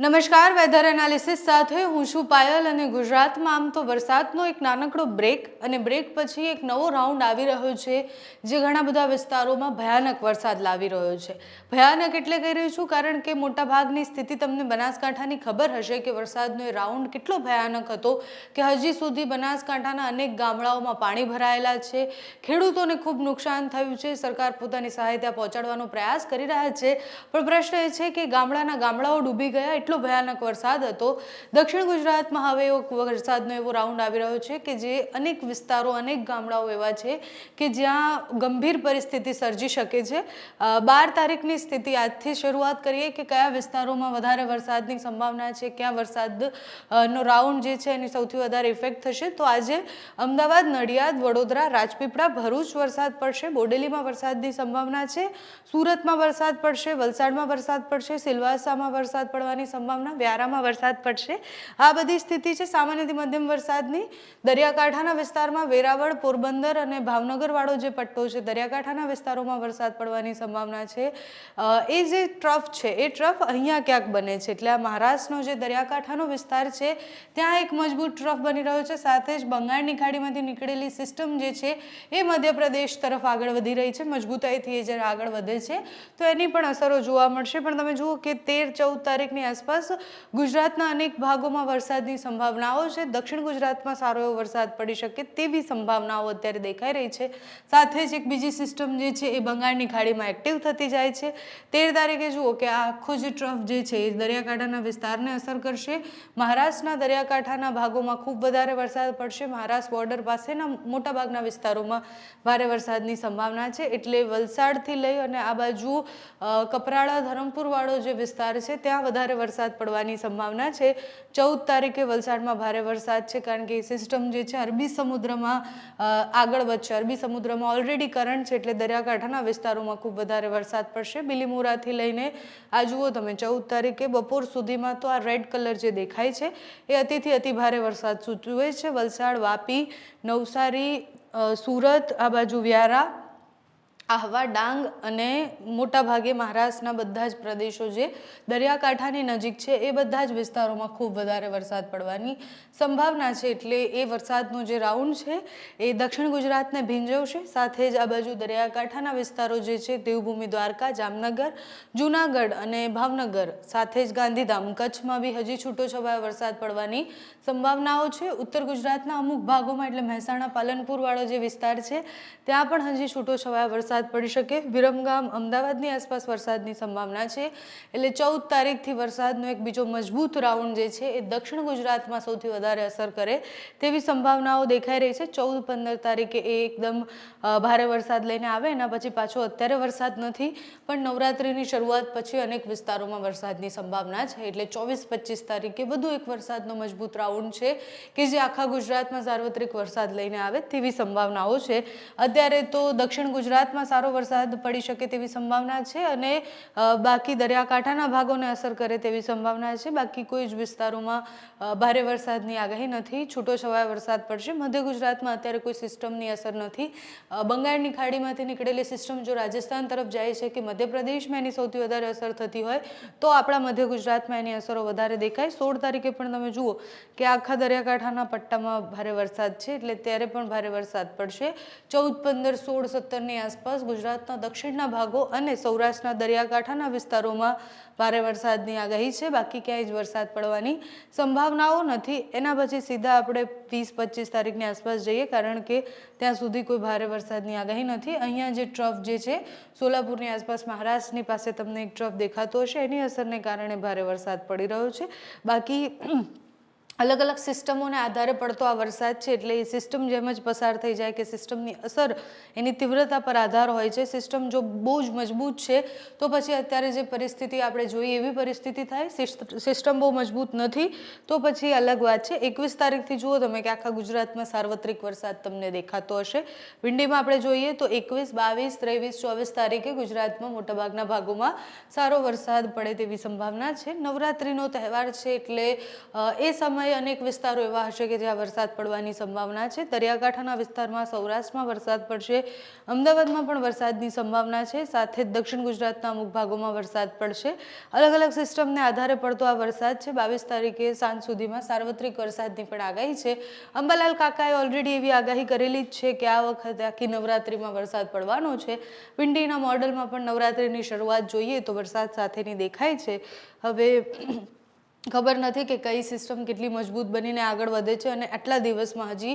નમસ્કાર weather analysis સાથે હું છું પાયલ અને ગુજરાતમાં આમ તો વરસાદનો એક નાનકડો બ્રેક અને બ્રેક પછી એક નવો રાઉન્ડ આવી રહ્યો છે, જે ઘણા બધા વિસ્તારોમાં ભયાનક વરસાદ લાવી રહ્યો છે. ભયાનક એટલે કહી રહ્યું છું કારણ કે મોટાભાગની સ્થિતિ તમને બનાસકાંઠાની ખબર હશે કે વરસાદનો એ રાઉન્ડ કેટલો ભયાનક હતો કે હજી સુધી બનાસકાંઠાના અનેક ગામડાઓમાં પાણી ભરાયેલા છે. ખેડૂતોને ખૂબ નુકસાન થયું છે, સરકાર પોતાની સહાયતા પહોંચાડવાનો પ્રયાસ કરી રહ્યા છે, પણ પ્રશ્ન એ છે કે ગામડાના ગામડાઓ ડૂબી ગયા એટલો ભયાનક વરસાદ હતો. દક્ષિણ ગુજરાતમાં હવે એવો વરસાદનો એવો રાઉન્ડ આવી રહ્યો છે કે જે અનેક વિસ્તારો, અનેક ગામડાઓ એવા છે કે જ્યાં ગંભીર પરિસ્થિતિ સર્જી શકે છે. બાર તારીખની સ્થિતિ આજથી શરૂઆત કરીએ કે કયા વિસ્તારોમાં વધારે વરસાદની સંભાવના છે, ક્યાં વરસાદ નો રાઉન્ડ જે છે એની સૌથી વધારે ઇફેક્ટ થશે. તો આજે અમદાવાદ, નડિયાદ, વડોદરા, રાજપીપળા, ભરૂચ વરસાદ પડશે. બોડેલીમાં વરસાદની સંભાવના છે. સુરતમાં વરસાદ પડશે, વલસાડમાં વરસાદ પડશે, સિલવાસામાં વરસાદ પડવાની સંભાવના વ્યારામાં વરસાદ પડશે. આ બધી સ્થિતિ છે સામાન્યથી મધ્યમ વરસાદની. દરિયાકાંઠાના વિસ્તારમાં વેરાવળ, પોરબંદર અને ભાવનગરવાળો જે પટ્ટો છે, દરિયાકાંઠાના વિસ્તારોમાં વરસાદ પડવાની સંભાવના છે. એ જે ટ્રફ છે, એ ટ્રફ અહીંયા ક્યાંક બને છે? એટલે આ મહારાષ્ટ્રનો જે દરિયાકાંઠાનો વિસ્તાર છે, ત્યાં એક મજબૂત ટ્રફ બની રહ્યો છે. સાથે જ બંગાળની ખાડીમાંથી નીકળેલી સિસ્ટમ જે છે, એ મધ્યપ્રદેશ તરફ આગળ વધી રહી છે. મજબૂતાઈથી એ જ્યારે આગળ વધે છે. તો એની પણ અસરો જોવા મળશે. પણ તમે જુઓ કે તેર ચૌદ તારીખની આસપાસ ગુજરાતના અનેક ભાગોમાં વરસાદની સંભાવનાઓ છે. દક્ષિણ ગુજરાતમાં સારો એવો વરસાદ પડી શકે તેવી સંભાવનાઓ અત્યારે દેખાઈ રહી છે. સાથે જ એક બીજી સિસ્ટમ જે છે એ બંગાળની ખાડીમાં એક્ટિવ થતી જાય છે. તેર તારીખે જુઓ કે આ આખો જે ટ્રફ જે છે એ દરિયાકાંઠાના વિસ્તારને અસર કરશે. મહારાષ્ટ્રના દરિયાકાંઠાના ભાગોમાં ખૂબ વધારે વરસાદ પડશે. મહારાષ્ટ્ર બોર્ડર પાસેના મોટાભાગના વિસ્તારોમાં ભારે વરસાદની સંભાવના છે. એટલે વલસાડથી લઈ અને આ બાજુ અ, કપરાળા ધરમપુર વાળો જે વિસ્તાર છે ત્યાં વધારે વરસાદ પડવાની સંભાવના છે. ચૌદ તારીખે વલસાડમાં ભારે વરસાદ છે કારણ કે એ સિસ્ટમ જે છે અરબી સમુદ્રમાં આગળ વધશે. અરબી સમુદ્રમાં ઓલરેડી કરંટ છે એટલે દરિયાકાંઠાના વિસ્તારોમાં ખૂબ વધારે વરસાદ પડશે. બિલીમોરાથી લઈને, આ જુઓ તમે, ચૌદ તારીખે બપોર સુધીમાં તો આ રેડ કલર જે દેખાય છે, એ અતિથી અતિ ભારે વરસાદ સૂચવે છે. વલસાડ, વાપી, નવસારી સુરત, આ બાજુ વ્યારા આહવા ડાંગ અને મોટાભાગે મહારાષ્ટ્રના બધા જ પ્રદેશો જે દરિયાકાંઠાની નજીક છે, એ બધા જ વિસ્તારોમાં ખૂબ વધારે વરસાદ પડવાની સંભાવના છે. એટલે એ વરસાદનો જે રાઉન્ડ છે, એ દક્ષિણ ગુજરાતને ભીંજવશે. સાથે જ આ બાજુ દરિયાકાંઠાના વિસ્તારો જે છે, દેવભૂમિ, દ્વારકા, જામનગર, જૂનાગઢ અને ભાવનગર, સાથે જ ગાંધીધામ, કચ્છમાં બી હજી છૂટો છવાયો વરસાદ પડવાની સંભાવનાઓ છે. ઉત્તર ગુજરાતના અમુક ભાગોમાં, એટલે મહેસાણા પાલનપુર વાળો જે વિસ્તાર છે, ત્યાં પણ હજી છૂટો છવાયો વરસાદ પડી શકે. વિરમગામ, અમદાવાદની આસપાસ વરસાદની સંભાવના છે. એટલે ચૌદ તારીખથી વરસાદનો એક બીજો મજબૂત રાઉન્ડ જે છે એ દક્ષિણ ગુજરાતમાં સૌથી વધારે અસર કરે તેવી સંભાવનાઓ દેખાઈ રહી છે. ચૌદ પંદર તારીખે એ એકદમ ભારે વરસાદ લઈને આવે. એના પછી પાછો અત્યારે વરસાદ નથી, પણ નવરાત્રિની શરૂઆત પછી અનેક વિસ્તારોમાં વરસાદની સંભાવના છે. એટલે ચોવીસ પચીસ તારીખે વધુ એક વરસાદનો મજબૂત રાઉન્ડ છે કે જે આખા ગુજરાતમાં સાર્વત્રિક વરસાદ લઈને આવે તેવી સંભાવનાઓ છે. અત્યારે તો દક્ષિણ ગુજરાતમાં સારો વરસાદ પડી શકે તેવી સંભાવના છે અને બાકી દરિયાકાંઠાના ભાગોને અસર કરે તેવી સંભાવના છે. બાકી કોઈ જ વિસ્તારોમાં ભારે વરસાદની આગાહી નથી. છૂટો છવાયો વરસાદ પડશે. મધ્ય ગુજરાતમાં અત્યારે કોઈ સિસ્ટમની અસર નથી. બંગાળની ખાડીમાંથી નીકળેલી સિસ્ટમ જો રાજસ્થાન તરફ જાય છે કે મધ્યપ્રદેશમાં એની સૌથી વધારે અસર થતી હોય, તો આપણા મધ્ય ગુજરાતમાં એની અસરો વધારે દેખાય. સોળ તારીખે પણ તમે જુઓ કે આખા દરિયાકાંઠાના પટ્ટામાં ભારે વરસાદ છે, એટલે ત્યારે પણ ભારે વરસાદ પડશે. ચૌદ, પંદર, સોળ, સત્તરની આસપાસ ગુજરાતના દક્ષિણના ભાગો અને સૌરાષ્ટ્રના દરિયાકાંઠાના વિસ્તારોમાં ભારે વરસાદની આગાહી છે. બાકી ક્યાંય જ વરસાદ પડવાની સંભાવનાઓ નથી. એના પછી સીધા આપણે વીસ પચીસ તારીખની આસપાસ જઈએ, કારણ કે ત્યાં સુધી કોઈ ભારે વરસાદની આગાહી નથી. અહીંયા જે ટ્રફ જે છે, સોલાપુરની આસપાસ મહારાષ્ટ્રની પાસે તમને એક ટ્રફ દેખાતો હશે. એની અસરને કારણે ભારે વરસાદ પડી રહ્યો છે. બાકી અલગ અલગ સિસ્ટમોને આધારે પડતો આ વરસાદ છે એટલે એ સિસ્ટમ જેમ જ પસાર થઈ જાય કે સિસ્ટમની અસર એની તીવ્રતા પર આધાર હોય છે. સિસ્ટમ જો બહુ જ મજબૂત છે, તો પછી અત્યારે જે પરિસ્થિતિ આપણે જોઈએ એવી પરિસ્થિતિ થાય, સિસ્ટ- સિસ્ટમ બહુ મજબૂત નથી, તો પછી અલગ વાત છે. એકવીસ તારીખથી જુઓ તમે કે આખા ગુજરાતમાં સાર્વત્રિક વરસાદ તમને દેખાતો હશે. વિંડીમાં આપણે જોઈએ તો એકવીસ, બાવીસ, ત્રેવીસ, ચોવીસ તારીખે ગુજરાતમાં મોટાભાગના ભાગોમાં સારો વરસાદ પડે તેવી સંભાવના છે. નવરાત્રિનો તહેવાર છે એટલે એ સમય સિવાય અનેક વિસ્તારો એવા હશે કે જ્યાં વરસાદ પડવાની સંભાવના છે. દરિયાકાંઠાના વિસ્તારમાં સૌરાષ્ટ્રમાં વરસાદ પડશે. અમદાવાદમાં પણ વરસાદની સંભાવના છે. સાથે જ દક્ષિણ ગુજરાતના અમુક ભાગોમાં વરસાદ પડશે. અલગ અલગ સિસ્ટમને આધારે પડતો આ વરસાદ છે. બાવીસ તારીખે સાંજ સુધીમાં સાર્વત્રિક વરસાદની પણ આગાહી છે. અંબાલાલ કાકાએ ઓલરેડી એવી આગાહી કરેલી જ છે કે આ વખતે આખી નવરાત્રિમાં વરસાદ પડવાનો છે. વિંડીના મોડલમાં પણ નવરાત્રિની શરૂઆત જોઈએ તો વરસાદ સાથેની દેખાય છે. હવે ખબર નથી કે કઈ સિસ્ટમ કેટલી મજબૂત બનીને આગળ વધે છે અને આટલા દિવસમાં હજી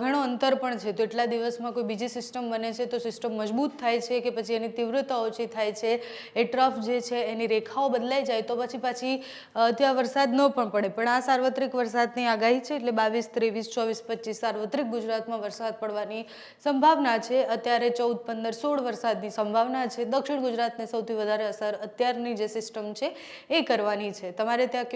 ઘણો અંતર પણ છે. તો એટલા દિવસમાં કોઈ બીજી સિસ્ટમ બને છે તો સિસ્ટમ મજબૂત થાય છે કે પછી એની તીવ્રતા ઓછી થાય છે, એ ટ્રફ જે છે એની રેખાઓ બદલાઈ જાય તો પછી પાછી ત્યાં વરસાદ ન પણ પડે. પણ આ સાર્વત્રિક વરસાદની આગાહી છે એટલે બાવીસ, ત્રેવીસ, ચોવીસ, પચીસ સાર્વત્રિક ગુજરાતમાં વરસાદ પડવાની સંભાવના છે. અત્યારે ચૌદ, પંદર, સોળ વરસાદની સંભાવના છે. દક્ષિણ ગુજરાતને સૌથી વધારે અસર અત્યારની જે સિસ્ટમ છે એ કરવાની છે. તમારે ત્યાં